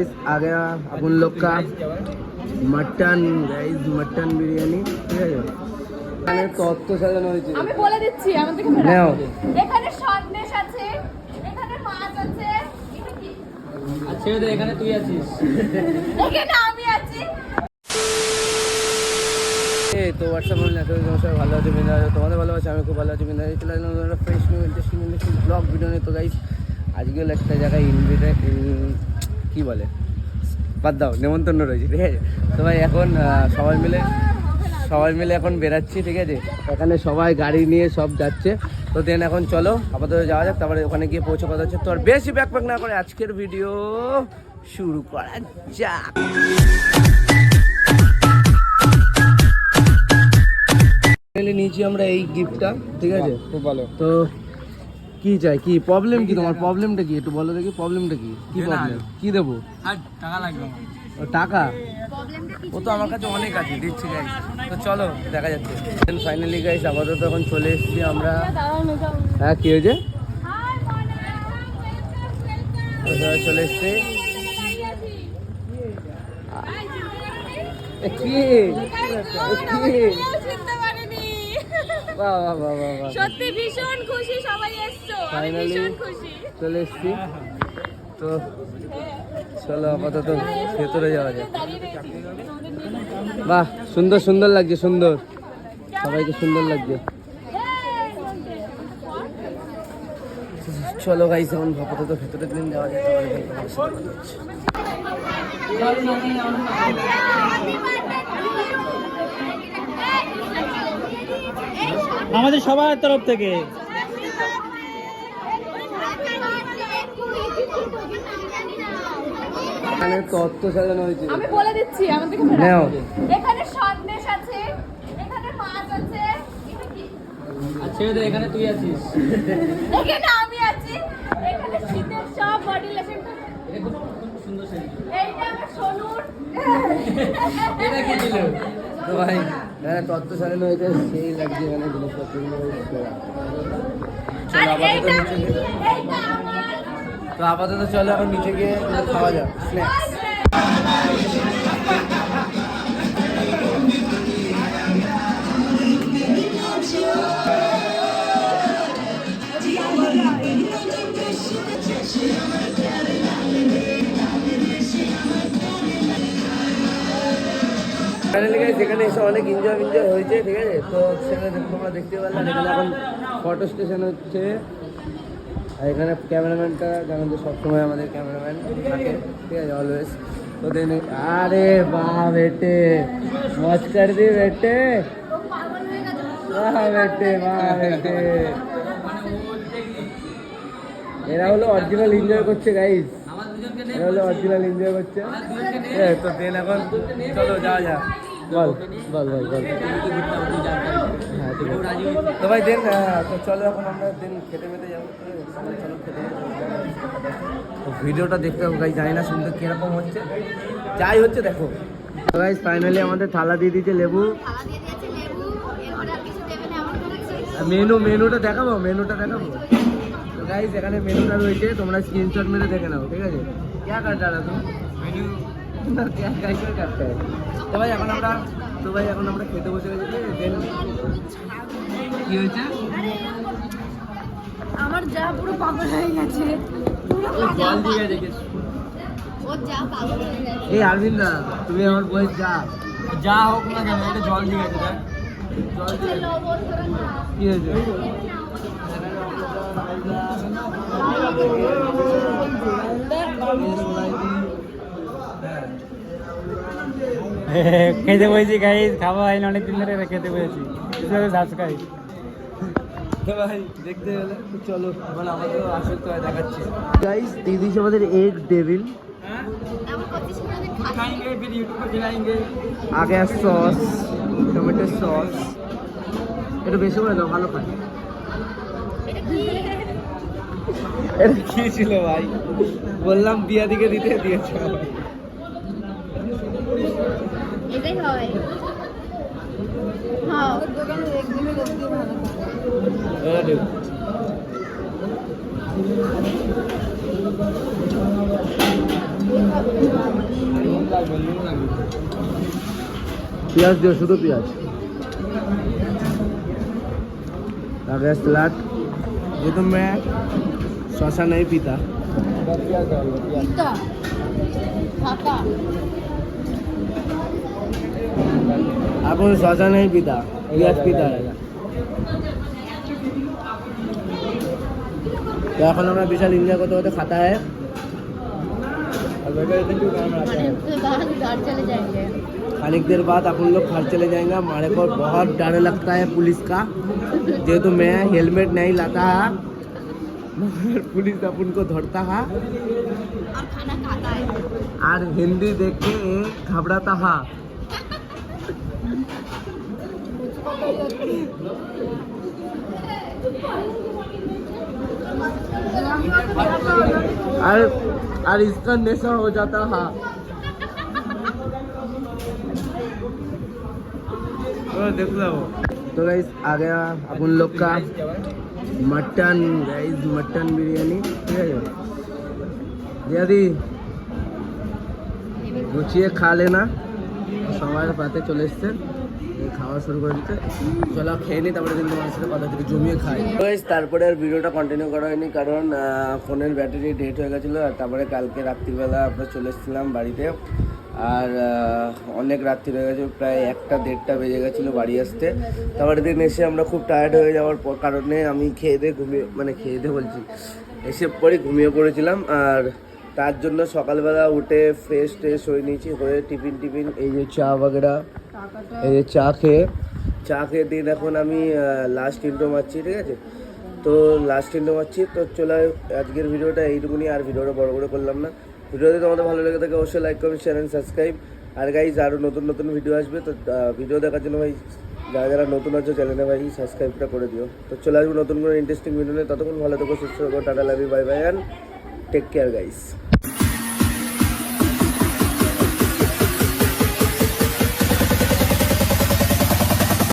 Guys आ गया अपन लोग का मटन गाइस मटन বিরিয়ানি ঠিক আছে এখানে তত্ত্ব সাজানো হয়েছে আমি বলে দিচ্ছি আমার থেকে নাও এখানে সন্দেশ আছে এখানে মাছ আছে এটা কি ছেড়ে দে এখানে তুই আছিস এখানে আমি আছি এই তো হোয়াটসঅ্যাপ বলুন এত সবাই ভালো আছে বিন্দা আছে তোমাদের ভালো আছে আমি খুব ভালো আছি বিন্দা চলে আসলাম একটা fresh new interesting interesting blog video নিয়ে তো গাইস আজকে হলো একটা জায়গায় ইনভিটে কী বলে? বাদ দাও নেমন্তন্ন রয়েছে ঠিক আছে? তো ভাই এখন সবাই মিলে সবাই মিলে এখন বেরাচ্ছি ঠিক আছে? এখানে সবাই গাড়ি নিয়ে সব যাচ্ছে। তো দেন এখন চলো আপাতত যাওয়া যাক তারপরে ওখানে গিয়ে পৌঁছে কথা হচ্ছে। তো আর বেশি ব্যাক প্যাক না করে আজকের ভিডিও শুরু করা যাক। নিয়েছি আমরা এই গিফটটা ঠিক আছে? খুব ভালো। তো কি চাই? কি প্রবলেম কি তোমার? প্রবলেমটা কি? একটু বলো দেখি প্রবলেমটা কি? কি না। প্রবলেম কি দেবো? টাকা লাগবে ও টাকা? ও তো আমার কাছে অনেক আছে দিচ্ছি গাইস তো চলো দেখা যাচ্ছে। ফাইনালি গাইস আপাতত এখন চলে এসেছি আমরা। হ্যাঁ কি হয়েছে? চলে এসছি। এ, কি? কি চিনতে পারিনি বাহ বাহ বাহ বাহ বাহ সত্যি ভীষণ খুশি সবাই এসছো আমি ভীষণ খুশি। চলে এসছি। তো চলো আপাতত ভেতরে যাওয়া যাক। বাহ সুন্দর সুন্দর লাগছে সুন্দর। সবাইকে সুন্দর লাগছে। চলো গাইস এখন আপাতত ভেতরে দিন যাওয়া যায় তারপরে ভাই তোমার সাথে কথা হচ্ছে। আমাদের সবার তরফ থেকে। এখানে তত্ত্ব সাজানো হয়েছে। আমি বলে দিচ্ছি আমার নাও। এখানে সন্দেশ আছে এখানে মাছ আছে। এটা কি? আর ছেড়ে দে এখানে তুই আছিস? এখানে আমি আছি। এখানে শীতের সব বডি লোশন এটা খুব খুব সুন্দর সেজেছে এইটা আমার সোনুর। এটা কি দিল? তো ভাই এখানে তত্ত্ব সাজানো হয়েছে সেই লাগছে এখানে জিনিসপত্রগুলো চলো আপাতত নিচে তো আপাতত চলো এখন নিচে গিয়ে খাওয়া যাক স্ন্যাক্স এখানে এসে অনেক এনজয় হয়েছে, ঠিক আছে? তো সেখানে দেখতে এখানে ফটো স্টেশন হচ্ছে। আর এখানে ক্যামেরাম্যানটা, যেমন যে সবসময় আমাদের ক্যামেরাম্যান থাকে, ঠিক আছে অলওয়েজ তো দেন আরে বাহ বেটে মজ দি বেটে বেটে বাহ বেটে এরা হলো অরিজিনাল এনজয় করছে এরা হলো অরিজিনাল এনজয় করছে তো দেন এখন চলো যাওয়া যাক বল তো ভাই দেন তো চলো এখন আমরা দেন খেতে খেতে যাব ভিডিওটা দেখতে হবে জানি না শুনতে কীরকম হচ্ছে যাই হচ্ছে দেখো ভাই ফাইনালি আমাদের থালা দিয়ে দিয়েছে লেবু মেনু মেনুটা দেখাবো মেনুটা দেখাবো তো এখানে মেনুটা রয়েছে তোমরা স্ক্রিনশট মেরে দেখে নাও ঠিক আছে? ক্যা কাটা তুমি মেনু তো ভাই এখন আমরা তো ভাই এখন আমরা খেতে বসে গেছি কি হয়েছে? আমার যা পুরো পাগল হয়ে গেছে। জল দিয়ে এই তুমি আমার বই যা। যা হোক না কেন জল দিয়ে জল হয়েছে? খেতে বসেছি গাইজ খাওয়া অনেক দিন ধরে খেতে বসেছি। ঘাস খাই ভাই দেখতে গেলে চলো হয় দেখাচ্ছি। আমাদের এগ আগে সস টমেটো সস এটা বেশি করে দাও ভালো পাই এটা কি ছিল ভাই? বললাম দিয়া দিকে দিতে দিয়েছে। এটাই হ্যাঁ। দিও শুধু পিয়াজ। আগে স্যালাড ये तो मैं शौसा नहीं पीता পিতা ফাঁকা अपन शौसा नहीं पीता प्याज पीता है तो এখন আমরা বিশাল এনজয় করতে করতে খাতা है घर चले जाएँगे खाने देर बाद अपन लोग घर चले जाएँगे। हमारे को बहुत डर लगता है पुलिस का। जेहेतु मैं हेलमेट नहीं लाता है। पुलिस अपन को धरता है और खाना खाता है। और हिंदी देख के घबराता है। और और इसका नशा हो जाता है देख लो तो गाइस आ गया अपन लोग का मटन गाइस मटन बिरयानी ठीक है দিয়াদি গুছিয়ে খা লেনা সবার পাতে চলে এসছে এই খাওয়া শুরু করে দিতে। চলো খেয়ে নিই, তারপরে কিন্তু তোমার সাথে কথা থেকে জমিয়ে খাই। তারপরে আর ভিডিওটা কন্টিনিউ করা হয়নি, কারণ ফোনের ব্যাটারি ডেট হয়ে গেছিল, আর তারপরে কালকে রাত্রিবেলা আমরা চলে এসেছিলাম বাড়িতে। আর অনেক রাত্রি হয়ে গেছে, প্রায় একটা দেড়টা বেজে গেছিল বাড়ি আসতে। তারপরে দিন এসে আমরা খুব টায়ার্ড হয়ে যাওয়ার কারণে আমি খেয়ে দিয়ে ঘুমিয়ে মানে খেয়ে দিয়ে বলছি, এসে পরে ঘুমিয়ে পড়েছিলাম। আর তার জন্য সকালবেলা উঠে ফ্রেশ ট্রেশ হয়ে নিয়েছি, হয়ে টিফিন টিফিন এই যে চা বাগেরা এই যে চা খেয়ে চা খেয়ে দিন এখন আমি লাস্ট ইন্টো মারছি, ঠিক আছে? তো লাস্ট ইন্টো মারছি, তো চলে আজকের ভিডিওটা এইটুকুনি, আর ভিডিওটা বড় করে করলাম না। ভিডিওতে তোমাদের ভালো লেগে থাকে, অবশ্যই লাইক কমেন্ট চ্যানেল সাবস্ক্রাইব আর গাইজ আরও নতুন নতুন ভিডিও আসবে, তো ভিডিও দেখার জন্য ভাই, যারা যারা নতুন আছো চ্যানেলে ভাই সাবস্ক্রাইবটা করে দিও। তো চলে আসব নতুন করে ইন্টারেস্টিং ভিডিও নিয়ে। ততক্ষণ ভালো থেকো, সুস্থ থেকো, টাটা লাভি bye bye and take care guys